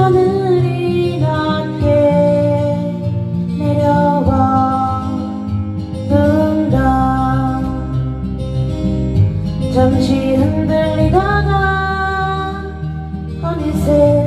하늘이 낮게 내려와 든다. 잠시 흔들리다가 어느새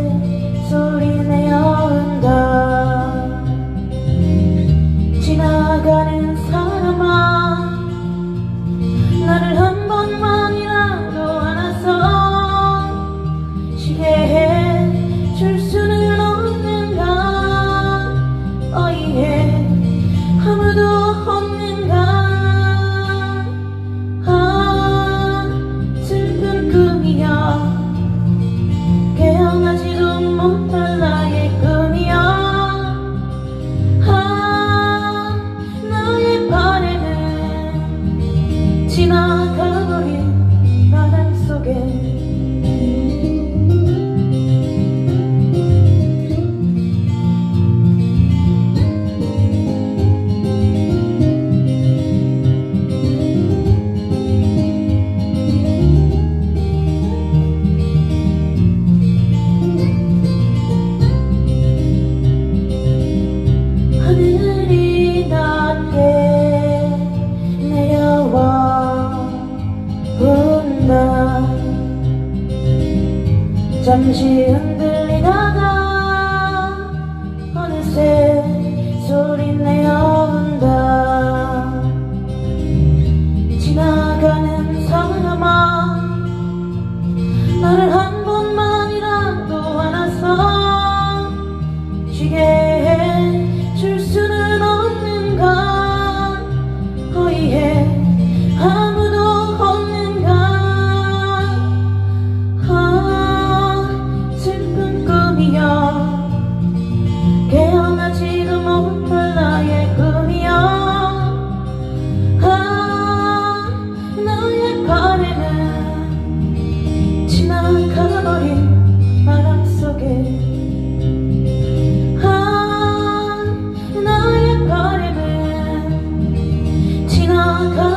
잠시 흔들리다가 어느새 come.